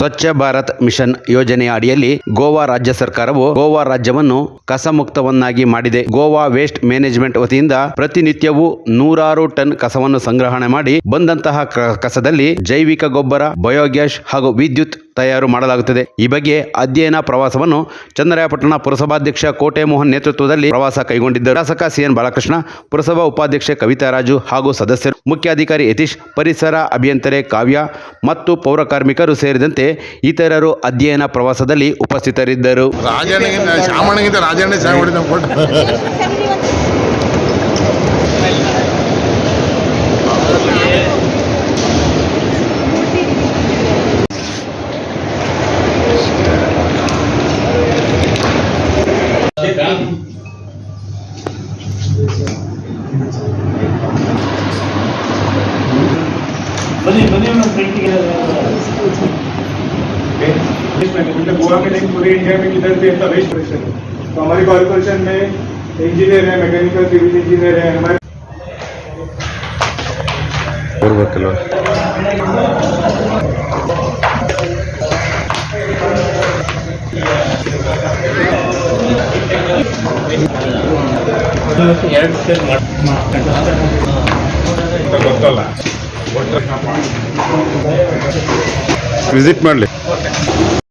Swachh Bharat mission ಯೋಜನೆಯ ಅಡಿಯಲ್ಲಿ ಗೋವಾ ರಾಜ್ಯ ಸರ್ಕಾರವು ಗೋವಾ ರಾಜ್ಯವನ್ನು ಕಸಮುಕ್ತವನ್ನಾಗಿ ಮಾಡಿದೆ. ಗೋವಾ ವೇಸ್ಟ್ ಮ್ಯಾನೇಜ್ಮೆಂಟ್ ವತಿಯಿಂದ ಪ್ರತಿನಿತ್ಯವೂ ನೂರಾರು ಟನ್ ಕಸವನ್ನು ಸಂಗ್ರಹಣೆ ಮಾಡಿ ಬಂದಂತಹ ಕಸದಲ್ಲಿ ಜೈವಿಕ ಗೊಬ್ಬರ, ಬಯೋಗ್ಯಾಸ್ ಹಾಗೂ ವಿದ್ಯುತ್ ತಯಾರು ಮಾಡಲಾಗುತ್ತದೆ. ಈ ಬಗ್ಗೆ ಅಧ್ಯಯನ ಪ್ರವಾಸವನ್ನು ಚಂದ್ರಾಯಪಟ್ಟಣ ಪುರಸಭಾಧ್ಯಕ್ಷ ಕೋಟೆ ಮೋಹನ್ ನೇತೃತ್ವದಲ್ಲಿ ಪ್ರವಾಸ ಕೈಗೊಂಡಿದ್ದರು. ಶಾಸಕ ಸಿಎನ್ ಬಾಲಕೃಷ್ಣ, ಪುರಸಭಾ ಉಪಾಧ್ಯಕ್ಷೆ ಕವಿತಾ ರಾಜು ಹಾಗೂ ಸದಸ್ಯರು, ಮುಖ್ಯಾಧಿಕಾರಿ ಯತೀಶ್, ಪರಿಸರ ಅಭಿಯಂತರೆ ಕಾವ್ಯ ಮತ್ತು ಪೌರ ಕಾರ್ಮಿಕರು ಸೇರಿದಂತೆ ಇತರರು ಅಧ್ಯಯನ ಪ್ರವಾಸದಲ್ಲಿ ಉಪಸ್ಥಿತರಿದ್ದರು. ರಾಜಣ್ಣಗಿಂತ ಶಾಮಣ್ಣಗಿಂತ ರಾಜಣ್ಣ ಚೆನ್ನಾಗಿ ಹೊಡಿತಾನೆ ಕೊಟ್ಟು बनी बनी में प्रिंटिंग मतलब गोवा में नहीं पूरे इंडिया में किधर भी ऐसा वेस्ट प्रोडक्शन है तो हमारी कॉर्पोरेशन में इंजीनियर है मैकेनिकल सिविल इंजीनियर है हमारे ಎರಡು ಸೇರಿ ಗೊತ್ತಲ್ಲ ವಿಸಿಟ್ ಮಾಡಲಿ